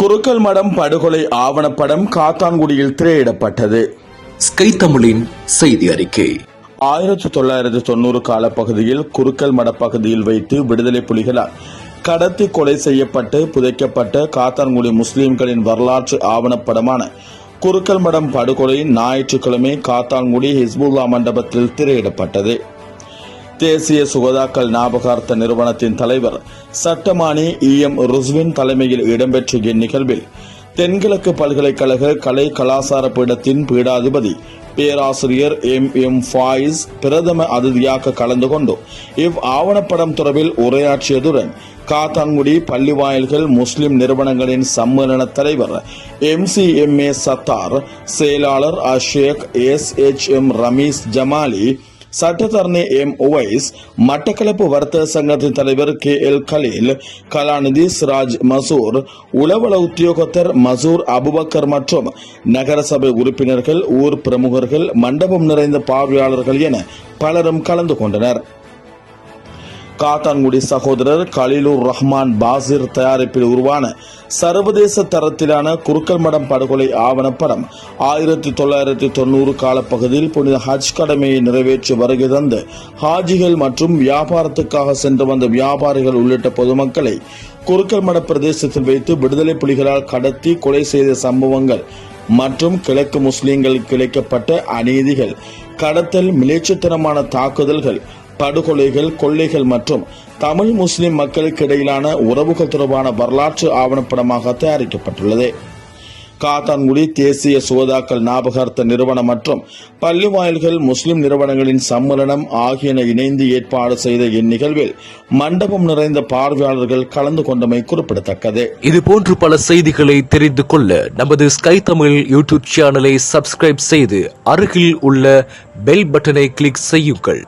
குருக்கல் மடம் படுகொலை ஆவணப்படம் காத்தான்குடியில் திரையிடப்பட்டது. ஸ்கை தமிழின் செய்தி அறிக்கை. ஆயிரத்தி தொள்ளாயிரத்தி தொண்ணூறு காலப்பகுதியில் குருக்கல் மட பகுதியில் வைத்து விடுதலை புலிகளால் கடத்தி கொலை செய்யப்பட்டு புதைக்கப்பட்ட காத்தான்குடி முஸ்லிம்களின் வரலாற்று ஆவணப்படமான குருக்கல் மடம் படுகொலை ஞாயிற்றுக்கிழமை காத்தான்குடி ஹிஸ்புல்லா மண்டபத்தில் திரையிடப்பட்டது. தேசிய சுகதாக்கள் ஞாபகார்த்த நிறுவனத்தின் தலைவர் சட்டமானி இ. எம். ருஸ்வின் தலைமையில் இடம்பெற்ற இந்நிகழ்வில் தென்கிழக்கு பல்கலைக்கழக கலை கலாசார பீடத்தின் பீடாதிபதி பேராசிரியர் எம். எம். ஃபாயிஸ் பிரதம அதிதியாக கலந்து கொண்டு இவ் ஆவணப்படம் தொடர்பில் உரையாற்றியதுடன் காத்தான்குடி பள்ளிவாயல்கள் முஸ்லிம் நிறுவனங்களின் சம்மேளன தலைவர் M. C. M. A. Sattar செயலாளர் அஷேக் S. H. M. Rameez Jamali சட்டத்தரணி எம் ஒவைஸ் மட்டக்களப்பு வர்த்தக சங்கத்தின் தலைவர் கே எல் கலீல் கலாநிதி சிராஜ் மசூர் உளவள உத்தியோகத்தர் மசூர் அபுபக்கர் மற்றும் நகரசபை உறுப்பினர்கள் ஊர் பிரமுகர்கள் மண்டபம் நிறைந்த பார்வையாளர்கள் என பலரும் கலந்து கொண்டனர் காத்தான்குடி சகோதரர் கலிலூர் ரஹ்மான் பாசிர் தயாரிப்பில் உருவான சர்வதேச தரத்திலான குருக்கல் மடம் படுகொலை ஆவணப்படம் ஆயிரத்தி தொள்ளாயிரத்தி தொண்ணூறு காலப்பகுதியில் புனித ஹஜ் கடமையை நிறைவேற்றி வருகை தந்து ஹாஜிகள் மற்றும் வியாபாரத்துக்காக சென்று வந்த வியாபாரிகள் உள்ளிட்ட பொதுமக்களை குருக்கல் மட பிரதேசத்தில் வைத்து விடுதலை புலிகளால் கடத்தி கொலை செய்த சம்பவங்கள் மற்றும் கிழக்கு முஸ்லிம்களுக்கு இழைக்கப்பட்ட அநீதிகள் கடத்தல் மிலேச்சத்தனமான தாக்குதல்கள் படுகொலைகள் கொள்ளைகள் மற்றும் தமிழ் முஸ்லிம் மக்களுக்கு இடையிலான உறவுகள் தொடர்பான வரலாற்று ஆவணப்படமாக தயாரிக்கப்பட்டுள்ளது. காத்தான்குடி தேசிய சுவதாக்கள் ஞாபகார்த்த நிறுவனம் மற்றும் பள்ளி வாயில்கள் முஸ்லிம் நிறுவனங்களின் சம்மேளனம் ஆகியன இணைந்து ஏற்பாடு செய்த இந்நிகழ்வில் மண்டபம் நிறைந்த பார்வையாளர்கள் கலந்து கொண்டமை குறிப்பிடத்தக்கது. இதுபோன்று பல செய்திகளை தெரிந்து கொள்ள நமது ஸ்கை தமிழ் யூடியூப் சேனலை சப்ஸ்கிரைப் செய்து அருகில் உள்ள பெல் பட்டனை கிளிக் செய்யுங்கள்.